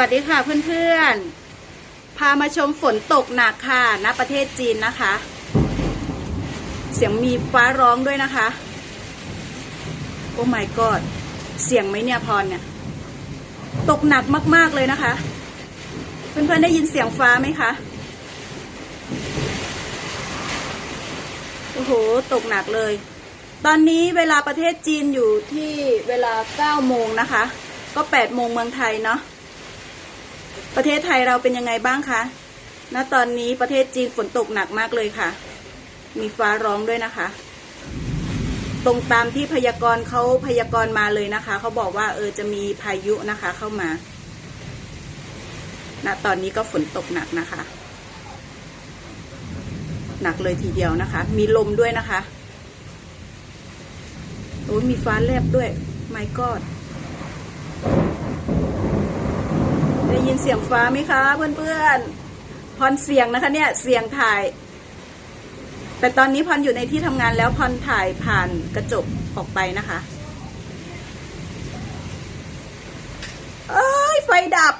วัสดีค่ะเพื่อนๆ พามาชมฝนตกหนักค่ะณประเทศจีนนะคะ เสียงมีฟ้าร้องด้วยนะคะ โอ้ my god เสียงไหมเนี่ยพรเนี่ย ตกหนักมากๆเลยนะคะ เพื่อนๆได้ยินเสียงฟ้าไหมคะ โอ้โห ตกหนักเลย ตอนนี้เวลาประเทศจีนอยู่ที่เวลา9โมงนะคะ ก็8โมงเมืองไทยเนาะ ประเทศไทยเราเป็นยังไงบ้างคะณตอนนี้ประเทศจีนฝนตกหนักมากเลยค่ะ มีฟ้าร้องด้วยนะคะ ตรงตามที่พยากรณ์เขาพยากรณ์มาเลยนะคะ เขาบอกว่าเออจะมีพายุนะคะ เข้ามาณตอนนี้ก็ฝนตกหนักนะคะ หนักเลยทีเดียวนะคะ มีลมด้วยนะคะโอ้ยมีฟ้าแลบด้วยไม่กอด ได้ยินเสียงฟ้าไหมคะ เพื่อนๆพรเสียงนะคะเนี่ยเสียงถ่าย แต่ตอนนี้พรอยู่ในที่ทำงานแล้วพรถ่ายผ่านกระจกออกไปนะคะเอ้ยไฟดับ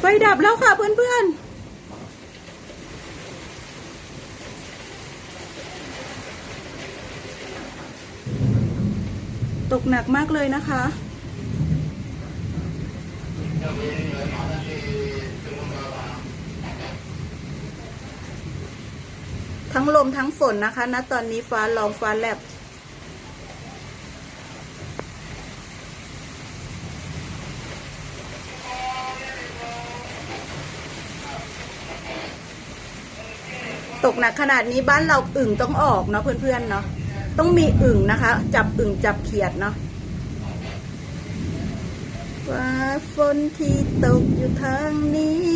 ไฟดับแล้วค่ะเพื่อนๆตกหนักมากเลยนะคะ ทั้งลมทั้งฝนนะคะณตอนนี้ฟ้าร้องฟ้าแลบตกหนักขนาดนี้บ้านเราอึ่งต้องออกเนาะเพื่อนๆเนาะต้องมีอึ่งนะคะ จับอึ่งจับเขียดเนาะ ว่าฝนที่ตกอยู่ทางนี้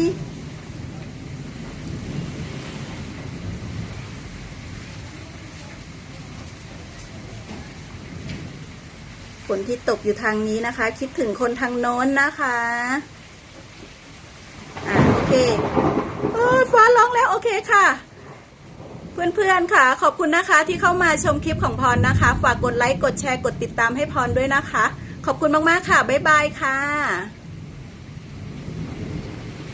ฝนที่ตกอยู่ทางนี้นะคะ คิดถึงคนทางโน้นนะคะ อ่าโอเคเอ้ยฟ้าร้องแล้วโอเคค่ะเพื่อนๆ ค่ะ ขอบคุณนะคะที่เข้ามาชมคลิปของพรนะคะ ฝากกดไลค์ กดแชร์ กดติดตามให้พรด้วยนะคะ ขอบคุณมาก ๆ ค่ะ บ๊ายบายค่ะ